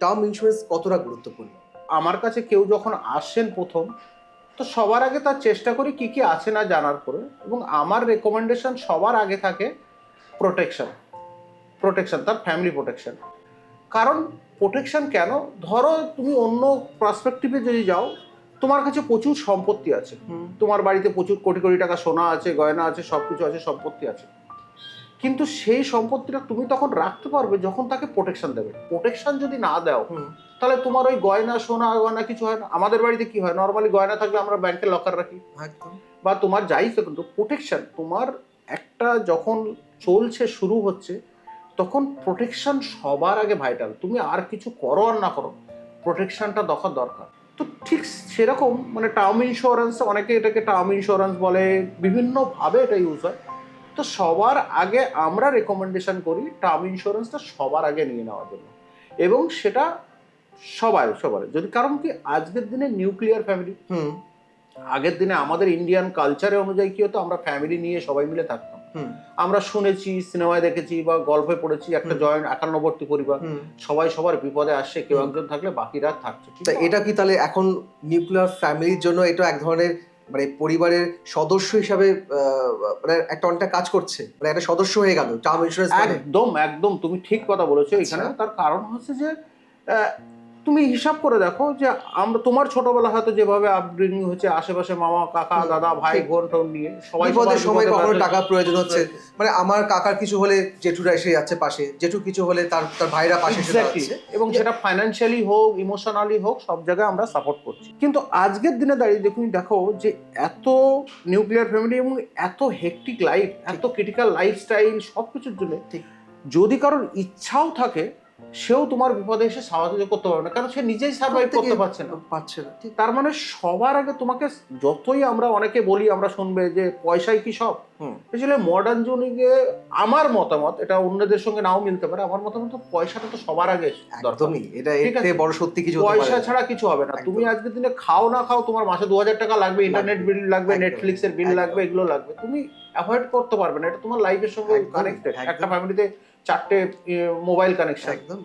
Term insurance কতটা গুরুত্বপূর্ণ? আমার কাছে কেউ যখন আসেন প্রথম তো সবার আগে তার চেষ্টা করি কি কি আছে না জানার পরে এবং আমার রেকমেন্ডেশন সবার আগে থাকে প্রোটেকশন প্রোটেকশন তার ফ্যামিলি প্রোটেকশন কারণ প্রোটেকশন কেন? ধরো তুমি অন্য পার্সপেক্টিভে যদি যাও তোমার কাছে প্রচুর সম্পত্তি আছে। তোমার বাড়িতে প্রচুর কোটি কোটি টাকা সোনা আছে গয়না আছে সব কিছু আছে সম্পত্তি আছে। কিন্তু সেই সম্পত্তিটা তুমি তখন রাখতে পারবে যখন তাকে প্রোটেকশন দেবে। প্রোটেকশন যদি না দাও। তাহলে তোমার ওই গয়না সোনা গয়না কিছু হয় না। আমাদের বাড়িতে কি হয়? নর্মালি গয়না থাকলে আমরা ব্যাংকে লকার রাখি। বা তোমার যাই তো কিন্তু প্রোটেকশন তোমার একটা যখন চলছে শুরু হচ্ছে তখন প্রোটেকশন সবার আগে ভাইটাল তুমি আর কিছু করো আর না করো প্রোটেকশনটা দরকার দরকার। তো ঠিক সেরকম মানে টার্ম ইন্স্যুরেন্স অনেকে এটাকে টার্ম ইন্স্যুরেন্স বলে বিভিন্নভাবে এটা ইউজ হয়। তো সবার আগে আমরা রেকমেন্ডেশন করি টার্ম ইন্স্যুরেন্সটা সবার আগে নিয়ে নেওয়ার জন্য। এবং সেটা সবাই সবার যদি কারণ কি আজকের দিনে নিউক্লিয়ার ফ্যামিলি হুম। আগের দিনে আমাদের ইন্ডিয়ান কালচারে অনুযায়ী কি হতো? আমরা ফ্যামিলি নিয়ে সবাই মিলে থাকতাম। আমরা শুনেছি সিনেমায় দেখেছি বা গল্পে পড়েছি একটা জয়েন্ট একান্নবর্তী পরিবার। সবাই সবার বিপদে আসছে কেউ একজন থাকলে বাকিরা থাকছে। তা এটা কি তাহলে এখন নিউক্লিয়ার ফ্যামিলির জন্য এটা এক ধরনের মানে পরিবারের সদস্য হিসাবে মানে একটা অনেকটা কাজ করছে। মানে একটা সদস্য হয়ে গেল টার্ম ইন্স্যুরেন্স একদম একদম। তুমি ঠিক কথা বলেছ এখানে। আচ্ছা। তার কারণ হচ্ছে যে তুমি হিসাব করে দেখো যে আমরা তোমার ছোটবেলা হয়তো যেভাবে আপব্রিঙ্গিং হচ্ছে আশেপাশে মামা কাকা দাদা ভাই বোন টোন নিয়ে সবাই বিপদের সময় কখনো। টাকার প্রয়োজন হচ্ছে। মানে আমার কাকার কিছু হলে জেঠুরা এসে যাচ্ছে পাশে জেঠু কিছু হলে তার তার ভাইরা পাশে এসে. দাঁড়াচ্ছে এবং সেটা ফাইন্যান্সিয়ালি হোক ইমোশনালি হোক সব জায়গায় আমরা সাপোর্ট করছি। কিন্তু আজকের দিনে দাঁড়িয়ে দেখুন দেখো যে এত নিউক্লিয়ার ফ্যামিলি এবং এত হেকটিক লাইফ এত ক্রিটিক্যাল লাইফস্টাইল সব কিছুর জন্য। যদি কারোর ইচ্ছাও থাকে সেও তোমার বিপদে এসে সাহায্য করতে পারবে না কারণ সে নিজেই সার্ভাইভ করতে পারছে না। পাচ্ছে না। তার মানে সবার আগে তোমাকে যতই আমরা অনেকে বলি আমরা শুনবে যে পয়সাই কি সব? আসলে মডার্ন জুনিংয়ে আমার মতামত এটা অন্যদের সঙ্গে নাও মিলতে পারে আমার মতামত পয়সাটা তো সবার আগে একদমই এটা এর আছে। বড় সত্যি কিছু পয়সা ছাড়া কিছু হবে না। তুমি আজকের দিনে খাও না খাও তোমার মাসে দু হাজার টাকা লাগবে ইন্টারনেট বিল লাগবে একদম। নেটফ্লিক্সের বিল লাগবে এগুলো লাগবে। তুমি অ্যাভয়েড করতে পারবে না এটা তোমার লাইফের সঙ্গে কানেক্টেড একটা ফ্যামিলিতে চারটে মোবাইল কানেকশন একদম।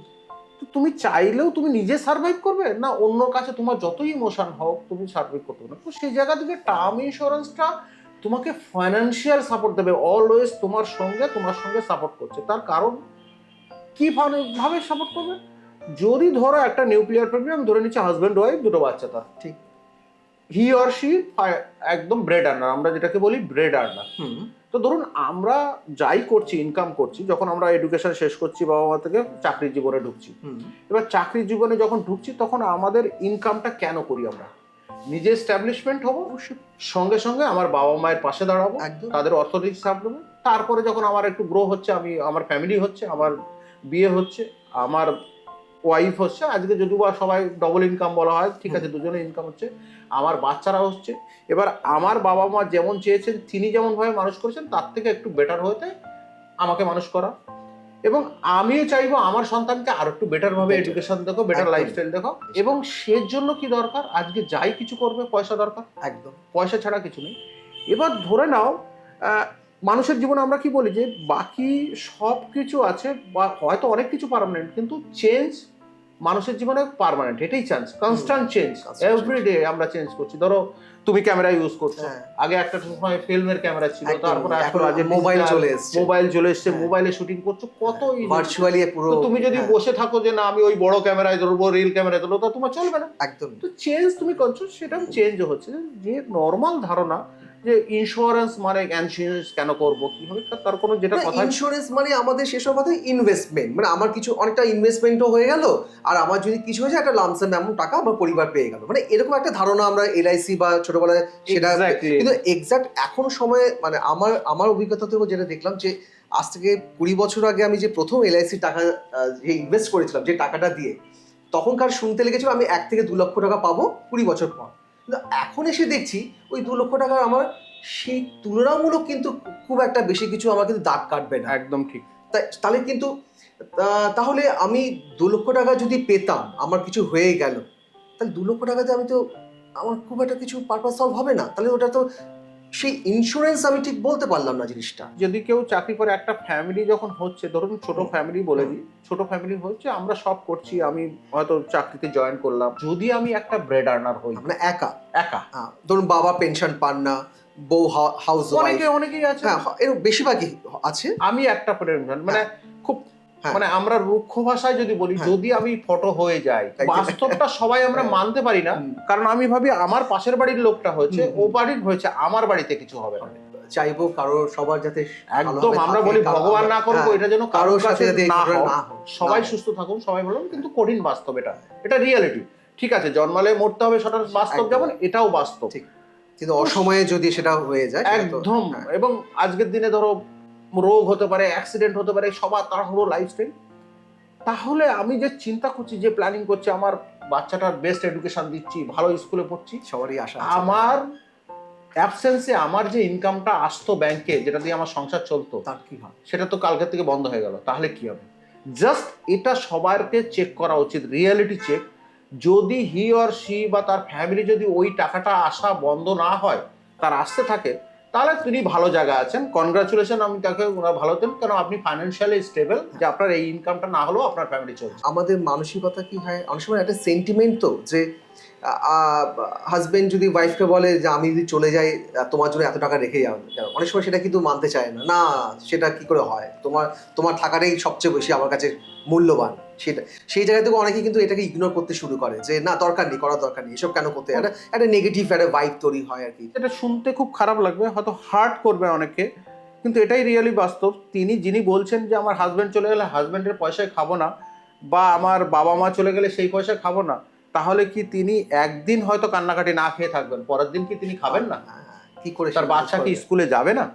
তুমি চাইলেও তুমি নিজে সার্ভাইভ করবে না অন্য কাছে তোমার যতই ইমোশন হোক তুমি সার্ভাইভ করতে পারবে না। তো সেই জায়গা থেকে টার্ম ইন্স্যুরেন্সটা তোমাকে ফাইন্যান্সিয়াল সাপোর্ট দেবে অলওয়েজ তোমার সঙ্গে তোমার সঙ্গে সাপোর্ট করছে। তার কারণ কি ভাবে- ভাবে সাপোর্ট করবে? যদি ধরো একটা নিউক্লিয়ার ফ্যামিলি আমি ধরে নিচ্ছি হাজব্যান্ড ওয়াইফ দুটো বাচ্চা তার। ঠিক। হি অর শি একদম ব্রেড আর্নার আমরা যেটাকে বলি ব্রেড আর্নার হুম। তো ধরুন আমরা যাই করছি ইনকাম করছি যখন আমরা এডুকেশন শেষ করছি বাবা মা থেকে চাকরির জীবনে ঢুকছি। এবার চাকরির জীবনে যখন ঢুকছি তখন আমাদের ইনকামটা কেন করি আমরা? নিজে এস্টাবলিশমেন্ট হব সঙ্গে সঙ্গে আমার বাবা মায়ের পাশে দাঁড়াবো তাদের অর্থনৈতিক সাপ দেবো তারপরে যখন আমার একটু গ্রো হচ্ছে আমি আমার ফ্যামিলি হচ্ছে আমার বিয়ে হচ্ছে আমার ওয়াইফ হচ্ছে আজকে যদিও বা সবাই ডবল ইনকাম বলা হয় ঠিক আছে দুজনে ইনকাম হচ্ছে আমার বাচ্চারা হচ্ছে এবার আমার বাবা মা যেমন চেয়েছেন তিনি যেমন ভাবে মানুষ করেছেন তার থেকে একটু বেটার হতে আমাকে মানুষ করা। এবং আমিও চাইব আমার সন্তানকে আরও একটু বেটার ভাবে এডুকেশন দেখো বেটার লাইফস্টাইল দেখো এবং সের জন্য কি দরকার? আজকে যাই কিছু করবে পয়সা দরকার। একদম। পয়সা ছাড়া কিছু নেই। এবার ধরে নাও মানুষের জীবনে আমরা কি বলি যে বাকি সব কিছু আছে বা হয়তো অনেক কিছু পারমানেন্ট কিন্তু চেঞ্জ মানুষের জীবনে পার্মানেন্ট এটাই chance constant change Constant every day আমরা চেঞ্জ করছি। ধরো তুমি ক্যামেরা ইউজ করছ। হ্যাঁ। আগে একটা সময় ফিল্মের ক্যামেরা ছিল তারপরে এখন আজ মোবাইল চলে এসেছে। মোবাইল চলে এসছে হ্যাঁ। মোবাইলে শুটিং করছ কত ভার্চুয়ালি পুরো তুমি যদি হ্যাঁ, বসে থাকো যে না আমি ওই বড় ক্যামেরায় ধরবো রিল ক্যামেরায় ধরবো তা তোমার চলবে না। একদম। তো চেঞ্জ তুমি করছ সেটা চেঞ্জ হচ্ছে। যে নর্মাল ধারণা যে ইন্স্যুরেন্স মানে ইন্স্যুরেন্স কেন করব? কি হবে তা- তার কোনো যেটা কথা ইন্স্যুরেন্স মানে আমাদের সেসব কথা ইনভেস্টমেন্ট মানে আমার কিছু অনেকটা ইনভেস্টমেন্টও হয়ে গেল আর আমার যদি কিছু হয়ে যায় একটা লামসাম এমন টাকা আমার পরিবার পেয়ে গেল। মানে এরকম একটা ধারণা আমরা এলআইসি বা ছোটবেলায় সেটা কিন্তু এক্সাক্ট এখন সময়ে মানে আমার আমার অভিজ্ঞতা থেকে যেটা দেখলাম যে আজ থেকে কুড়ি বছর আগে আমি যে প্রথম এলআইসি টাকা যে ইনভেস্ট করেছিলাম যে টাকাটা দিয়ে তখনকার শুনতে লেগেছিল আমি এক থেকে দু লক্ষ টাকা পাবো কুড়ি বছর পর। কিন্তু এখন এসে দেখছি ওই দু লক্ষ টাকা আমার সেই তুলনামূলক কিন্তু খুব একটা বেশি কিছু আমার কিন্তু দাগ কাটবে না। একদম ঠিক। তাই তাহলে কিন্তু তাহলে আমি দু লক্ষ টাকা যদি পেতাম আমার কিছু হয়ে গেল তাহলে দু লক্ষ টাকাতে আমি তো আমার খুব একটা কিছু পারপাস সলভ হবে না। তাহলে ওটা তো সেই ইন্স্যুরেন্স আমি ঠিক বলতে পারলাম না জিনিসটা। যদি কেউ চাকরি করে একটা ফ্যামিলি যখন হচ্ছে ধরুন ছোট ফ্যামিলি বলে দিই ছোট ফ্যামিলি হচ্ছে আমরা সব করছি আমি হয়তো চাকরিতে জয়েন করলাম। যদি আমি একটা ব্রেড আর্নার হই মানে একা। একা। ধরুন বাবা পেনশন পান না বউ হাউস অনেকে অনেকেই আছে। হ্যাঁ হ- বেশিরভাগই আছে। আমি একটা পেনশন মানে খুব হ্যাঁ। মানে আমরা রুক্ষ ভাষায় যদি বলি হ্যাঁ। যদি আমি ফটো হয়ে যাই বাস্তবটা সবাই আমরা হ্যাঁ। মানতে পারি না কারণ আমি ভাবি আমার পাশের বাড়ির লোকটা হয়েছে ও বাড়ির হয়েছে আমার বাড়িতে কিছু হবে না। চাইব কারও সবার যাতে একদম আমরা বলি ভগবান না হ্যাঁ, এটা যেন কারোর সাথে না সবাই সুস্থ থাকুন সবাই বলুন কিন্তু কঠিন বাস্তব এটা। এটা রিয়েলিটি ঠিক আছে জন্মালে মরতে হবে সেটা বাস্তব যেমন এটাও বাস্তব। কিন্তু অসময়ে যদি সেটা হয়ে যায় একদম। হ্যাঁ। এবং আজকের দিনে ধরো রোগ হতে পারে অ্যাক্সিডেন্ট হতে পারে সবার তাড়াহুড়ো লাইফস্টাইল তাহলে আমি যে চিন্তা করছি যে প্ল্যানিং করছি আমার বাচ্চাটার বেস্ট এডুকেশন দিচ্ছি ভালো স্কুলে পড়ছি সবারই আশা আমার অ্যাবসেন্সে আমার যে ইনকামটা আসতো ব্যাংকে যেটা দিয়ে আমার সংসার চলতো তার কি হয়? সেটা তো কালকের থেকে বন্ধ হয়ে গেল তাহলে কি হবে? জাস্ট এটা সবারকে চেক করা উচিত রিয়েলিটি চেক যদি হি অর সি বা তার ফ্যামিলি যদি ওই টাকাটা আসা বন্ধ না হয় তার আসতে থাকে তাহলে তিনি ভালো জায়গা আছেন। কনগ্রাচুলেশন আমি তাকে ওনার ভালো দেন কারণ আপনি ফাইন্যান্সিয়ালি স্টেবল যে আপনার এই ইনকামটা না হলেও আপনার ফ্যামিলি চলছে। আমাদের মানসিকতা কি হয়? অনেক সময় একটা সেন্টিমেন্ট তো, যে হাজবেন্ড যদি ওয়াইফকে বলে যে, আমি যদি চলে যাই তোমার জন্য এত টাকা রেখে যাও। অনেক সময় সেটা কিন্তু মানতে চায় না। না, সেটা কি করে হয়? তোমার তোমার থাকাটাই সবচেয়ে বেশি আমার কাছে মূল্যবান। সেটা সেই জায়গা থেকে অনেকে কিন্তু এটাকে ইগনোর করতে শুরু করে যে না দরকার নেই করার দরকার নেই এসব কেন করতে একটা একটা নেগেটিভ একটা ভাইব তৈরি হয় আর কি। এটা শুনতে খুব খারাপ লাগবে হয়তো হার্ট করবে অনেকে কিন্তু এটাই রিয়েলি বাস্তব। তিনি যিনি বলছেন যে আমার হাজব্যান্ড চলে গেলে হাজব্যান্ডের পয়সায় খাব না বা আমার বাবা মা চলে গেলে সেই পয়সায় খাব না তাহলে কি তিনি একদিন হয়তো কান্নাকাটি না খেয়ে থাকবেন? পরের দিন কি তিনি খাবেন না? হ্যাঁ, কি করে তার বাচ্চা কি স্কুলে যাবে না?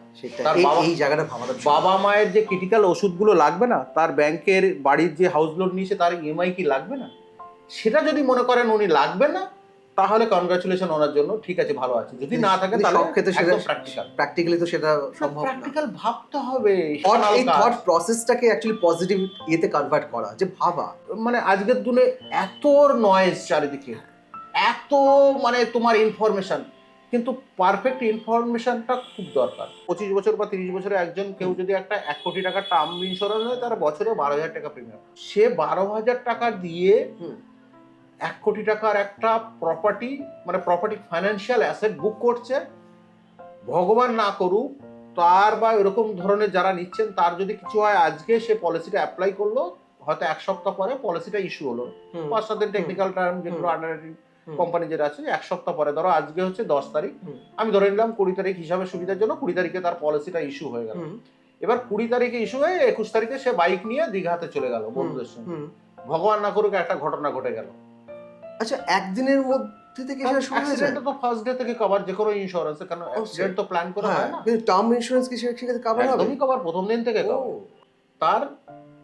তার বাবা- এই জায়গাটা বাবা মায়ের যে ক্রিটিক্যাল ওষুধগুলো লাগবে না তার ব্যাংকের বাড়ির যে হাউস লোন নিয়েছে তার ইএমআই কি লাগবে না? সেটা যদি মনে করেন উনি লাগবে না তাহলে কনগ্রাচুলেশন ওনার জন্য ঠিক আছে ভালো আছে। যদি না থাকে তাহলে সব ক্ষেত্রে সেটা প্র্যাকটিক্যাল প্র্যাকটিক্যালি তো সেটা সম্ভব না। প্র্যাকটিক্যাল ভাবতে হবে এই থট প্রসেসটাকে অ্যাকচুয়ালি পজিটিভ ইয়েতে কনভার্ট করা যে ভাবা। মানে আজকের দিনে এত নয়েজ চারিদিকে এত মানে তোমার ইনফরমেশন কিন্তু পারফেক্ট ইনফরমেশনটা খুব দরকার। পঁচিশ বছর বা তিরিশ বছরে একজন কেউ যদি একটা এক কোটি টাকার টার্ম ইন্স্যুরেন্স হয় তার বছরে বারো হাজার টাকা প্রিমিয়াম সে বারো হাজার টাকা দিয়ে এক কোটি টাকার একটা প্রপার্টি মানে প্রপার্টি ফাইন্যান্সিয়াল অ্যাসেট বুক করছে ভগবান না করুক তার বা এরকম ধরনের যারা নিচ্ছেন তার যদি কিছু হয় আজকে সে পলিসিটা অ্যাপ্লাই করল হয়তো এক সপ্তাহ পরে পলিসিটা ইস্যু হলো। পাঁচ সাত দিন টেকনিক্যাল টার্ম যেগুলো হুম। কোম্পানি যেটা আছে এক সপ্তাহ পরে। ধরো আজকে হচ্ছে দশ তারিখ। আমি ধরে নিলাম কুড়ি তারিখ হিসাবে সুবিধার জন্য কুড়ি তারিখে তার পলিসিটা ইস্যু হয়ে গেল। এবার কুড়ি তারিখে ইস্যু হয়ে একুশ তারিখে সে বাইক নিয়ে দীঘাতে চলে গেল বন্ধুদের সঙ্গে। ভগবান না করুক একটা ঘটনা ঘটে গেল। আচ্ছা একদিনের মধ্যে থেকে সেটা শুরু হয়ে যায় অ্যাক্সিডেন্ট তো ফার্স্ট ডে থেকে কভার যে কোনো ইন্স্যুরেন্স কারণ অ্যাক্সিডেন্ট তো প্ল্যান করে হ্যাঁ হয় না। কিন্তু টার্ম ইন্স্যুরেন্স কি সে- সেক্ষেত্রে কভার হবে? একদমই কভার প্রথম দিন থেকে cover। তার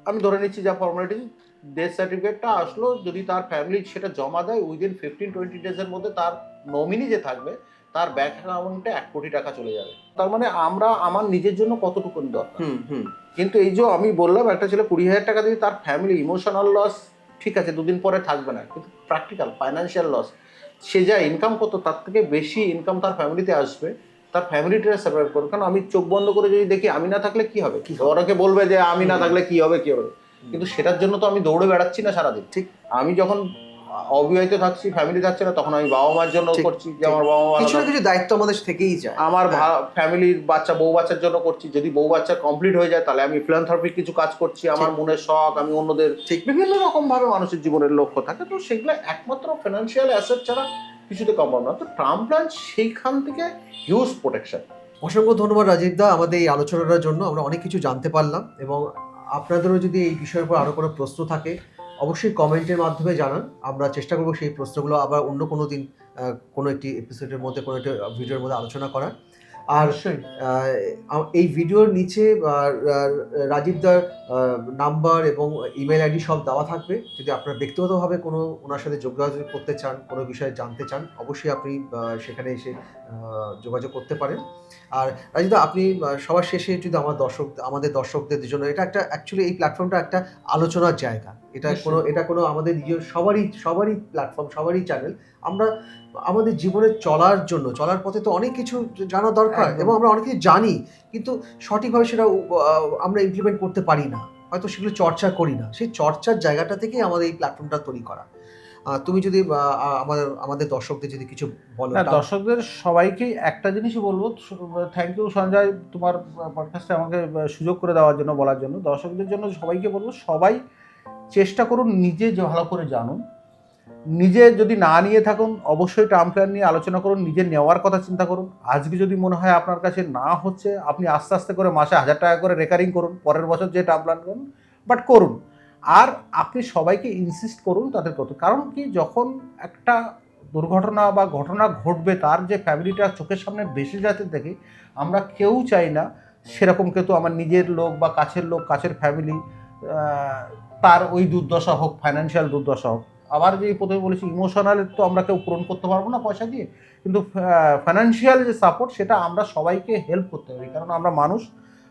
আমি ধরে নিচ্ছি যা ফর্মালিটি ডেথ সার্টিফিকেটটা আসলো যদি তার ফ্যামিলি সেটা জমা দেয় উইদিন ফিফটিন টোয়েন্টি ডেজের মধ্যে তার নমিনি যে থাকবে তার ব্যাংক অ্যাকাউন্টে এক কোটি টাকা চলে যাবে। তার মানে আমরা আমার নিজের জন্য কতটুকু দরকার? কিন্তু এই যে আমি বললাম একটা ছেলে কুড়ি হাজার টাকা দিয়ে তার ফ্যামিলি ইমোশনাল লস ঠিক আছে দুদিন পরে থাকবে না কিন্তু প্র্যাকটিক্যাল ফাইন্যান্সিয়াল লস সে যা ইনকাম করতো তার থেকে বেশি ইনকাম তার ফ্যামিলিতে আসবে তার ফ্যামিলিটা সার্ভাইভ করবে। কারণ আমি চোখ বন্ধ করে যদি দেখি আমি না থাকলে কি হবে? কি হবে? ওরাকে বলবে যে আমি না থাকলে কি হবে কি হবে? কিন্তু সেটার জন্য তো আমি দৌড়ে বেড়াচ্ছি না সারাদিন। ঠিক। আমি যখন অবিবাহিত থাকছি ফ্যামিলি থাকছে না তখন আমি বাবা মার জন্য করছি যে আমার বাবা মা কিছু না কিছু দায়িত্ব আমাদের থেকেই যায়। আমার। ফ্যামিলির বাচ্চা বউ বাচ্চার জন্য করছি। যদি বউ বাচ্চা কমপ্লিট হয়ে যায় তাহলে আমি ফিলান্থ্রপিক কিছু কাজ করছি। আমার মনের শখ আমি অন্যদের ঠিক। বিভিন্ন রকম ভাবে মানুষের জীবনের লক্ষ্য থাকে। তো সেগুলো একমাত্র ফিনান্সিয়াল অ্যাসেট ছাড়া কিছুতে কম না। তো টার্ম প্ল্যান সেইখান থেকে হিউজ প্রোটেকশন অসংখ্য ধন্যবাদ রাজীব দা। আমাদের এই আলোচনাটার জন্য আমরা অনেক কিছু জানতে পারলাম এবং আপনাদেরও যদি এই বিষয়ের উপর আরও কোনো প্রশ্ন থাকে অবশ্যই কমেন্টের মাধ্যমে জানান। আমরা চেষ্টা করব সেই প্রশ্নগুলো আবার অন্য কোনো দিন কোনো একটি এপিসোডের মধ্যে কোনো একটি ভিডিওর মধ্যে আলোচনা করার। আর এই ভিডিওর নিচে রাজীব দার নাম্বার এবং ইমেল আইডি সব দেওয়া থাকবে। যদি আপনারা ব্যক্তিগতভাবে কোনো ওনার সাথে যোগাযোগ করতে চান কোনো বিষয়ে জানতে চান অবশ্যই আপনি সেখানে এসে যোগাযোগ করতে পারেন। আর রাজিদা আপনি সবার শেষে যদি আমার দর্শক আমাদের দর্শকদের জন্য এটা একটা অ্যাকচুয়ালি এই প্ল্যাটফর্মটা একটা আলোচনার জায়গা। এটা কোনো এটা কোনো আমাদের নিজের সবারই সবারই প্ল্যাটফর্ম সবারই চ্যানেল আমরা আমাদের জীবনে চলার জন্য চলার পথে তো অনেক কিছু জানা দরকার এবং আমরা অনেক কিছু জানি কিন্তু সঠিকভাবে সেটা আমরা ইমপ্লিমেন্ট করতে পারি না। হয়তো সেগুলো চর্চা করি না। সেই চর্চার জায়গাটা থেকেই আমাদের এই প্ল্যাটফর্মটা তৈরি করা। তুমি যদি আমাদের আমাদের দর্শকদের যদি কিছু বলো দর্শকদের সবাইকেই একটা জিনিসই বলব থ্যাংক ইউ সঞ্জয় তোমার পডকাস্টে আমাকে সুযোগ করে দেওয়ার জন্য বলার জন্য। দর্শকদের জন্য সবাইকে বলব সবাই চেষ্টা করুন নিজে যে ভালো করে জানুন। নিজে যদি না নিয়ে থাকুন অবশ্যই টার্ম প্ল্যান নিয়ে আলোচনা করুন নিজে নেওয়ার কথা চিন্তা করুন। আজকে যদি মনে হয় আপনার কাছে না হচ্ছে আপনি আস্তে আস্তে করে মাসে হাজার টাকা করে রেকারিং করুন পরের বছর যে টার্ম প্ল্যান করুন বাট করুন। আর আপনি সবাইকে ইনসিস্ট করুন তাদের করতে কারণ কি, যখন একটা দুর্ঘটনা বা ঘটনা ঘটবে, তার যে ফ্যামিলিটা চোখের সামনে ভেসে যাতে দেখে, আমরা কেউ চাই না সেরকম কিন্তু আমার নিজের লোক বা কাছের লোক, কাছের ফ্যামিলি তার ওই দুর্দশা হোক ফাইন্যান্সিয়াল দুর্দশা হোক। আবার যে প্রথমে বলেছি ইমোশনাল তো আমরা কেউ পূরণ করতে পারব না পয়সা দিয়ে। কিন্তু ফাইন্যান্সিয়াল যে সাপোর্ট সেটা আমরা সবাইকে হেল্প করতে পারি কারণ আমরা মানুষ,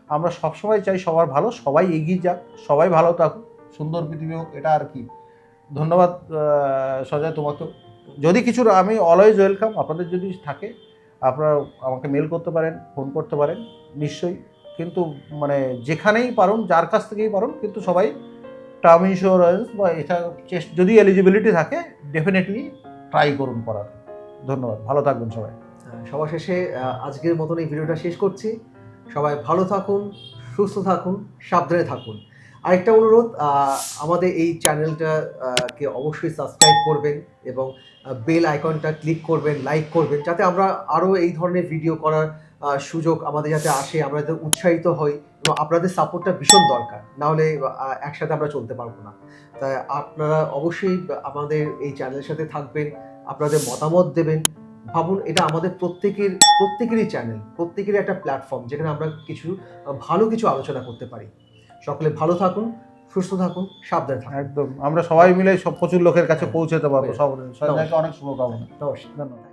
আমরা সবসময় চাই সবার ভালো, সবাই এগিয়ে যাক, সবাই ভালো থাকুক। সুন্দর পৃথিবী হোক এটা আর কি। ধন্যবাদ সজয় তোমাকে যদি কিছু আমি অলওয়েজ ওয়েলকাম আপনাদের যদি থাকে আপনারা আমাকে মেল করতে পারেন ফোন করতে পারেন নিশ্চয়ই। কিন্তু মানে যেখানেই পারুন যার কাছ থেকেই পারুন কিন্তু সবাই টার্ম ইন্স্যুরেন্স বা এটা যদি এলিজিবিলিটি থাকে ডেফিনেটলি ট্রাই করুন করার। ধন্যবাদ ভালো থাকবেন সবাই। আহ, সবার শেষে আজকের মতন এই ভিডিওটা শেষ করছি। সবাই ভালো থাকুন সুস্থ থাকুন সাবধানে থাকুন। আরেকটা অনুরোধ আমাদের এই চ্যানেলটা কে অবশ্যই সাবস্ক্রাইব করবেন এবং বেল আইকনটা ক্লিক করবেন, লাইক করবেন, যাতে আমরা আরও এই ধরনের ভিডিও করার সুযোগ আমাদের যাতে আসে, আমরা যাতে উৎসাহিত হই এবং আপনাদের সাপোর্টটা ভীষণ দরকার। নাহলে একসাথে আমরা চলতে পারব না। তাই আপনারা অবশ্যই আমাদের এই চ্যানেলের সাথে থাকবেন, আপনাদের মতামত দেবেন। ভাবুন, এটা আমাদের প্রত্যেকের, প্রত্যেকেরই চ্যানেল, প্রত্যেকেরই একটা প্ল্যাটফর্ম যেখানে আমরা কিছু, ভালো কিছু আলোচনা করতে পারি। সকলে ভালো থাকুন সুস্থ থাকুন সাবধানে থাকুন। একদম। আমরা সবাই মিলে সব প্রচুর লোকের কাছে পৌঁছাতে পারব সব সবাইকে অনেক শুভকামনা। ধন্যবাদ।